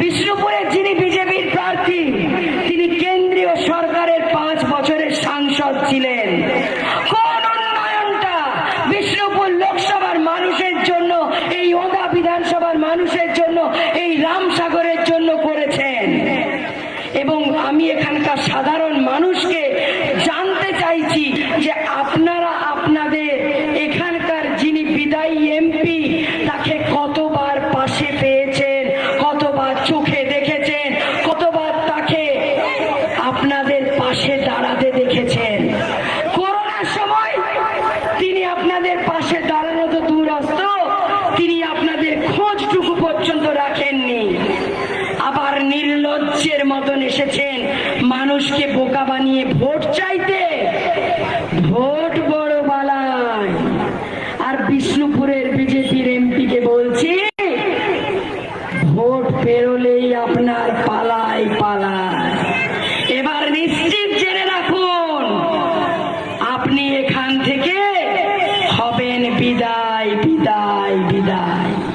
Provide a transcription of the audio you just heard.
বিষ্ণুপুরের যিনি বিজেপির প্রার্থী, তিনি কেন্দ্রীয় সরকারের পাঁচ বছরের সাংসদ ছিলেন। কোন উন্নয়নটা বিষ্ণুপুর লোকসভার মানুষের জন্য, এই ওদা বিধানসভার মানুষের জন্য, এই রামসাগরের জন্য করেছেন? এবং আমি এখানকার সাধারণ মানুষকে জানতে চাইছি যে আপনারা পাশে দাঁড়াতে দেখেছেন। করোনার সময় তিনি আপনাদের পাশে দাঁড়ানো তো দূরস্থ তিনি আপনাদের খোঁজটুকু পর্যন্ত রাখেননি। আবার নির্লজ্জের মতন এসেছেন মানুষকে বোকা বানিয়ে ভোট চাইতে। ভোট বড় বালায় আর বিষ্ণুপুরের বিজেপির এমপিকে বলছি, ভোট পেরোলেই আপনার পালায় পালায় এবার নিশ্চিত জেনে রাখুন আপনি এখান থেকে হবেন বিদায় বিদায় বিদায়।